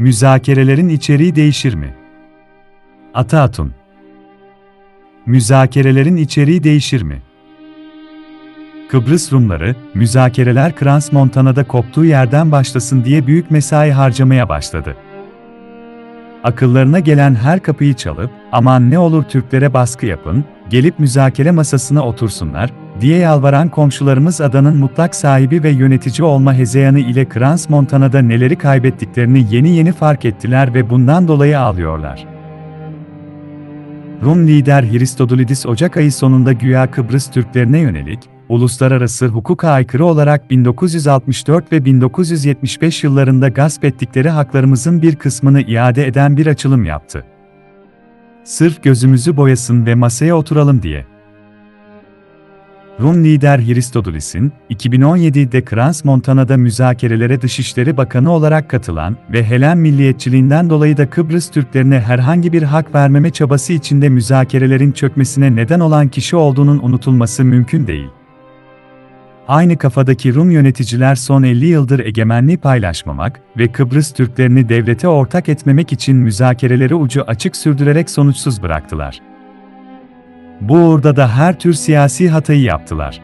Müzakerelerin içeriği değişir mi? Ataatun Müzakerelerin içeriği değişir mi? Kıbrıs Rumları, müzakereler Krans Montana'da koptuğu yerden başlasın diye büyük mesai harcamaya başladı. Akıllarına gelen her kapıyı çalıp, aman ne olur Türklere baskı yapın, gelip müzakere masasına otursunlar, diye yalvaran komşularımız adanın mutlak sahibi ve yönetici olma hezeyanı ile Krans Montana'da neleri kaybettiklerini yeni yeni fark ettiler ve bundan dolayı ağlıyorlar. Rum lider Hristodoulidis Ocak ayı sonunda güya Kıbrıs Türklerine yönelik, uluslararası hukuka aykırı olarak 1964 ve 1975 yıllarında gasp ettikleri haklarımızın bir kısmını iade eden bir açılım yaptı. Sırf gözümüzü boyasın ve masaya oturalım diye. Rum lider Hristodoulis'in, 2017'de Krans Montana'da müzakerelere Dışişleri Bakanı olarak katılan ve Helen milliyetçiliğinden dolayı da Kıbrıs Türklerine herhangi bir hak vermeme çabası içinde müzakerelerin çökmesine neden olan kişi olduğunun unutulması mümkün değil. Aynı kafadaki Rum yöneticiler son 50 yıldır egemenliği paylaşmamak ve Kıbrıs Türklerini devlete ortak etmemek için müzakereleri ucu açık sürdürerek sonuçsuz bıraktılar. Bu uğurda da her tür siyasi hatayı yaptılar.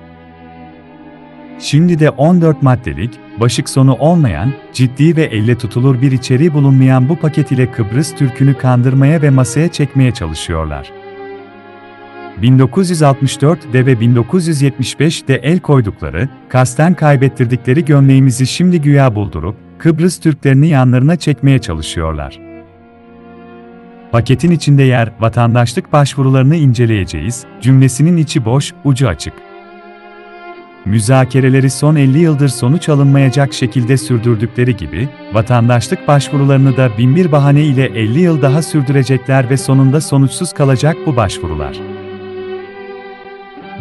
Şimdi de 14 maddelik, başık sonu olmayan, ciddi ve elle tutulur bir içeriği bulunmayan bu paket ile Kıbrıs Türk'ünü kandırmaya ve masaya çekmeye çalışıyorlar. 1964'de ve 1975'de el koydukları, kasten kaybettirdikleri gömleğimizi şimdi güya buldurup, Kıbrıs Türklerini yanlarına çekmeye çalışıyorlar. Paketin içinde yer, vatandaşlık başvurularını inceleyeceğiz, cümlesinin içi boş, ucu açık. Müzakereleri son 50 yıldır sonuç alınmayacak şekilde sürdürdükleri gibi, vatandaşlık başvurularını da binbir bahane ile 50 yıl daha sürdürecekler ve sonunda sonuçsuz kalacak bu başvurular.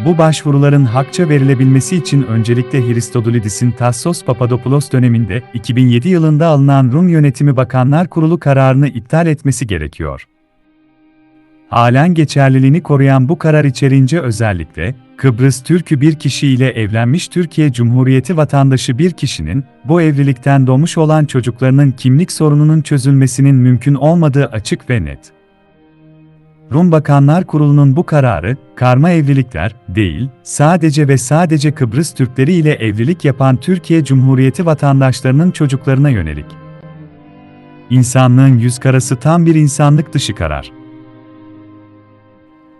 Bu başvuruların hakça verilebilmesi için öncelikle Hristodoulidis'in Tassos Papadopoulos döneminde 2007 yılında alınan Rum Yönetimi Bakanlar Kurulu kararını iptal etmesi gerekiyor. Halen geçerliliğini koruyan bu karar içerince özellikle, Kıbrıs Türk'ü bir kişi ile evlenmiş Türkiye Cumhuriyeti vatandaşı bir kişinin, bu evlilikten doğmuş olan çocuklarının kimlik sorununun çözülmesinin mümkün olmadığı açık ve net. Rum Bakanlar Kurulu'nun bu kararı, karma evlilikler değil, sadece ve sadece Kıbrıs Türkleri ile evlilik yapan Türkiye Cumhuriyeti vatandaşlarının çocuklarına yönelik. İnsanlığın yüz karası tam bir insanlık dışı karar.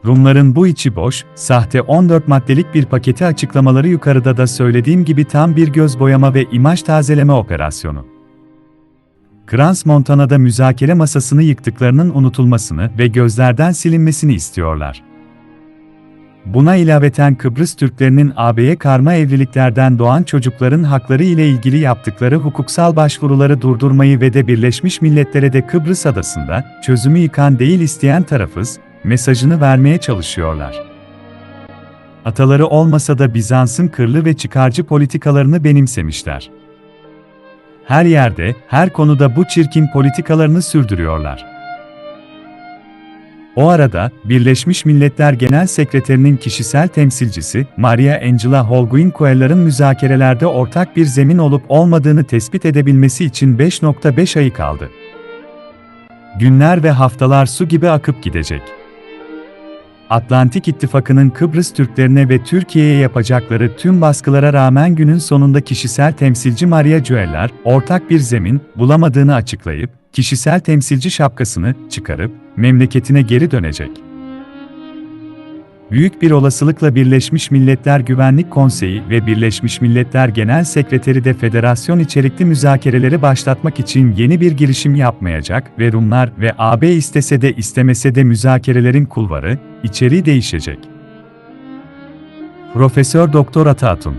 Rumların bu içi boş, sahte 14 maddelik bir paketi açıklamaları yukarıda da söylediğim gibi tam bir göz boyama ve imaj tazeleme operasyonu. Krans Montana'da müzakere masasını yıktıklarının unutulmasını ve gözlerden silinmesini istiyorlar. Buna ilaveten Kıbrıs Türklerinin AB'ye karma evliliklerden doğan çocukların hakları ile ilgili yaptıkları hukuksal başvuruları durdurmayı ve de Birleşmiş Milletler'e de Kıbrıs adasında çözümü yıkan değil isteyen tarafız mesajını vermeye çalışıyorlar. Ataları olmasa da Bizans'ın kırlı ve çıkarcı politikalarını benimsemişler her yerde, her konuda bu çirkin politikalarını sürdürüyorlar. O arada, Birleşmiş Milletler Genel Sekreterinin kişisel temsilcisi, Maria Angela Holguin Coelho'ların müzakerelerde ortak bir zemin olup olmadığını tespit edebilmesi için 5.5 ayı kaldı. Günler ve haftalar su gibi akıp gidecek. Atlantik İttifakı'nın Kıbrıs Türklerine ve Türkiye'ye yapacakları tüm baskılara rağmen günün sonunda kişisel temsilci Maria Joeller, ortak bir zemin bulamadığını açıklayıp, kişisel temsilci şapkasını çıkarıp memleketine geri dönecek. Büyük bir olasılıkla Birleşmiş Milletler Güvenlik Konseyi ve Birleşmiş Milletler Genel Sekreteri de federasyon içerikli müzakereleri başlatmak için yeni bir girişim yapmayacak ve Rumlar ve AB istese de istemese de müzakerelerin kulvarı, içeriği değişecek. Profesör Doktor Ataatun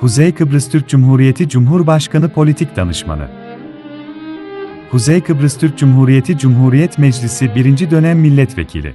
Kuzey Kıbrıs Türk Cumhuriyeti Cumhurbaşkanı Politik Danışmanı Kuzey Kıbrıs Türk Cumhuriyeti Cumhuriyet Meclisi 1. Dönem Milletvekili